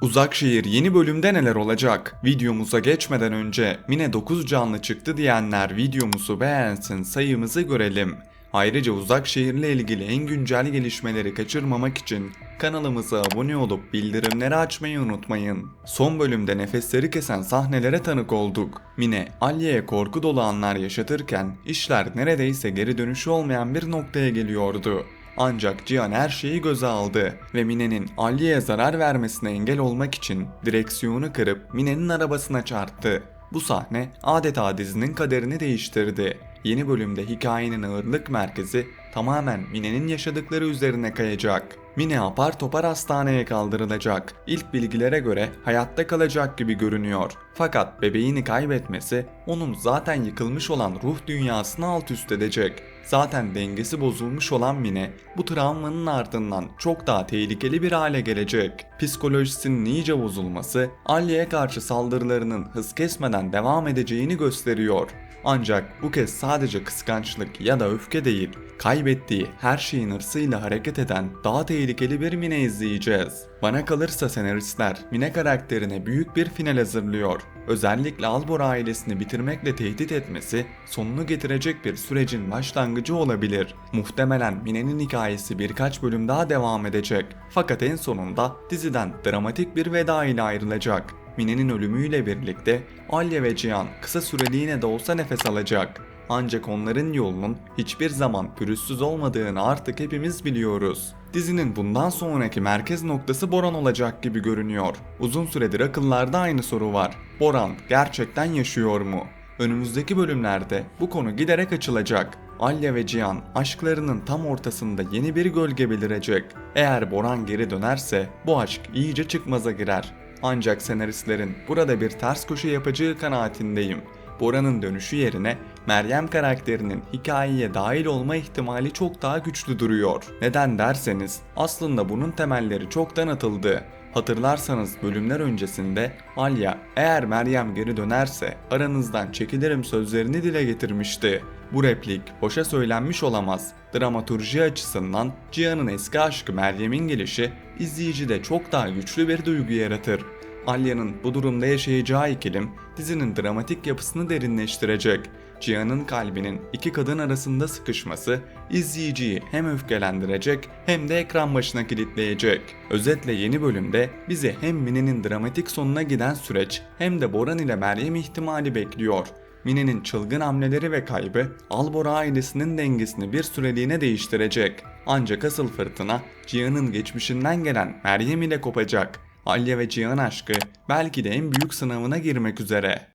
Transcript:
Uzakşehir yeni bölümde neler olacak? Videomuza geçmeden önce Mine 9 canlı çıktı diyenler videomuzu beğensin sayımızı görelim. Ayrıca Uzakşehir'le ilgili en güncel gelişmeleri kaçırmamak için kanalımıza abone olup bildirimleri açmayı unutmayın. Son bölümde nefesleri kesen sahnelere tanık olduk. Mine, Alya'ya korku dolu anlar yaşatırken işler neredeyse geri dönüşü olmayan bir noktaya geliyordu. Ancak Cihan her şeyi göze aldı ve Mine'nin Aliye'ye zarar vermesine engel olmak için direksiyonu kırıp Mine'nin arabasına çarptı. Bu sahne adeta dizinin kaderini değiştirdi. Yeni bölümde hikayenin ağırlık merkezi tamamen Mine'nin yaşadıkları üzerine kayacak. Mine apar topar hastaneye kaldırılacak. İlk bilgilere göre hayatta kalacak gibi görünüyor. Fakat bebeğini kaybetmesi onun zaten yıkılmış olan ruh dünyasını alt üst edecek. Zaten dengesi bozulmuş olan Mine bu travmanın ardından çok daha tehlikeli bir hale gelecek. Psikolojisinin iyice bozulması Alya'ya karşı saldırılarının hız kesmeden devam edeceğini gösteriyor. Ancak bu kez sadece kıskançlık ya da öfke değil, kaybettiği her şeyin hırsıyla hareket eden daha tehlikeli bir Mine izleyeceğiz. Bana kalırsa senaristler Mine karakterine büyük bir final hazırlıyor. Özellikle Albor ailesini bitirmekle tehdit etmesi sonunu getirecek bir sürecin başlangıcı olabilir. Muhtemelen Mine'nin hikayesi birkaç bölüm daha devam edecek. Fakat en sonunda diziden dramatik bir veda ile ayrılacak. Mine'nin ölümüyle birlikte Alya ve Cihan kısa süreliğine de olsa nefes alacak. Ancak onların yolunun hiçbir zaman pürüzsüz olmadığını artık hepimiz biliyoruz. Dizinin bundan sonraki merkez noktası Boran olacak gibi görünüyor. Uzun süredir akıllarda aynı soru var. Boran gerçekten yaşıyor mu? Önümüzdeki bölümlerde bu konu giderek açılacak. Alya ve Cihan aşklarının tam ortasında yeni bir gölge belirecek. Eğer Boran geri dönerse bu aşk iyice çıkmaza girer. Ancak senaristlerin burada bir ters köşe yapacağı kanaatindeyim. Bora'nın dönüşü yerine Meryem karakterinin hikayeye dahil olma ihtimali çok daha güçlü duruyor. Neden derseniz aslında bunun temelleri çoktan atıldı. Hatırlarsanız bölümler öncesinde Alya eğer Meryem geri dönerse aranızdan çekilirim sözlerini dile getirmişti. Bu replik boşa söylenmiş olamaz. Dramaturji açısından Cihan'ın eski aşkı Meryem'in gelişi izleyicide çok daha güçlü bir duygu yaratır. Alya'nın bu durumda yaşayacağı ikilim dizinin dramatik yapısını derinleştirecek. Cihan'ın kalbinin iki kadın arasında sıkışması izleyiciyi hem öfkelendirecek hem de ekran başına kilitleyecek. Özetle yeni bölümde bizi hem Mine'nin dramatik sonuna giden süreç hem de Boran ile Meryem ihtimali bekliyor. Mine'nin çılgın hamleleri ve kaybı Albora ailesinin dengesini bir süreliğine değiştirecek. Ancak asıl fırtına Cihan'ın geçmişinden gelen Meryem ile kopacak. Alya ve Cihan aşkı belki de en büyük sınavına girmek üzere.